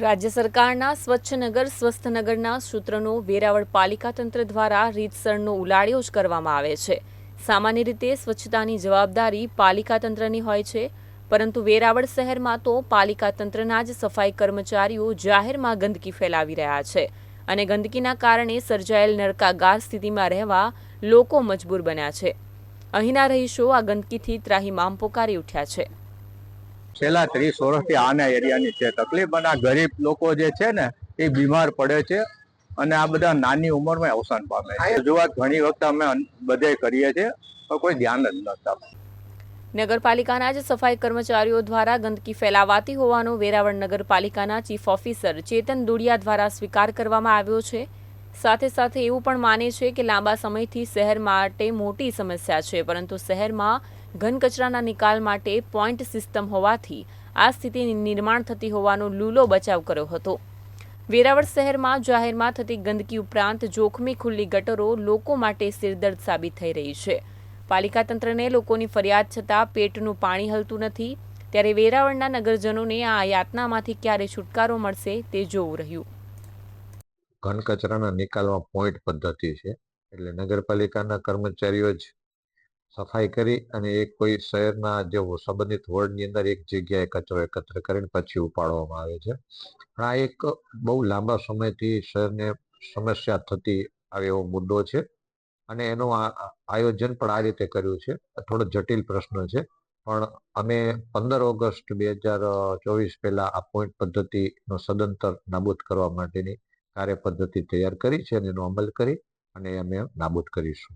રાજ્ય સરકારના સ્વચ્છ નગર, સ્વસ્થ નગરના સૂત્રનો વેરાવળ પાલિકા તંત્ર દ્વારા રીતસરનો ઉલાળ્યો જ કરવામાં આવે છે. સામાન્ય રીતે સ્વચ્છતાની જવાબદારી પાલિકા તંત્રની હોય છે, પરંતુ વેરાવળ શહેરમાં તો પાલિકા તંત્રના જ સફાઈ કર્મચારીઓ જાહેરમાં ગંદકી ફેલાવી રહ્યા છે અને ગંદકીના કારણે સર્જાયેલ નરકાગાર સ્થિતિમાં રહેવા લોકો મજબૂર બન્યા છે. અહીંના રહીશો આ ગંદકીથી ત્રાહીમામ પોકારી ઉઠ્યા છે. છેલ્લા ત્રીસ વર્ષથી આના એરિયાની છે. તકલીફ અને આ ગરીબ લોકો જે છે ને, એ બીમાર પડે છે અને આ બધા નાની ઉંમરમાં અવસાન પામે છે. રજૂઆત ઘણી વખત અમે બધે કરીએ છીએ, પણ કોઈ ધ્યાન જ નથી આપતું. નગરપાલિકાના જ સફાઈ કર્મચારીઓ દ્વારા ગંદકી ફેલાવાતી હોવાનો વેરાવળ નગરપાલિકાના ચીફ ઓફિસર ચેતન દુડિયા દ્વારા સ્વીકાર કરવામાં આવ્યો છે. સાથે સાથે એવું પણ માને છે કે લાંબા સમયથી શહેર માટે મોટી સમસ્યા છે, પરંતુ શહેરમાં ઘન કચરાના નિકાલ માટે પોઈન્ટ સિસ્ટમ હોવાથી આ સ્થિતિ નિર્માણ થતી હોવાનો લૂલો બચાવ કર્યો હતો. વેરાવળ શહેરમાં જાહેરમાં થતી ગંદકી ઉપરાંત જોખમી ખુલ્લી ગટરો લોકો માટે સિરદર્દ સાબિત થઈ રહી છે. પાલિકા તંત્રને લોકોની ફરિયાદ છતાં પેટનું પાણી હલતું નથી. ત્યારે વેરાવળના નગરજનોને આ યાતનામાંથી ક્યારે છુટકારો મળશે તે જોવું રહ્યું. ઘન કચરાના નિકાલમાં પોઈન્ટ પદ્ધતિ છે. એટલે નગરપાલિકાના કર્મચારીઓ જ સફાઈ કરી અને એક કોઈ શહેરના જે સંબંધિત વોર્ડની અંદર એક જગ્યાએ કચરો એકત્ર કરીને પછી ઉપાડવામાં આવે છે. પણ આ એક બહુ લાંબા સમયથી શહેરને સમસ્યા થતી આવે એવો મુદ્દો છે. અને એનું આયોજન પણ આ રીતે કર્યું છે. થોડો જટિલ પ્રશ્ન છે. પણ અમે પંદર ઓગસ્ટ બે હજાર ચોવીસ પહેલા આ પોઈન્ટ પદ્ધતિનો સદંતર નાબૂદ કરવા માટેની કાર્ય પદ્ધતિ તૈયાર કરી છે અને એનો અમલ કરી અને અમે નાબૂદ કરીશું.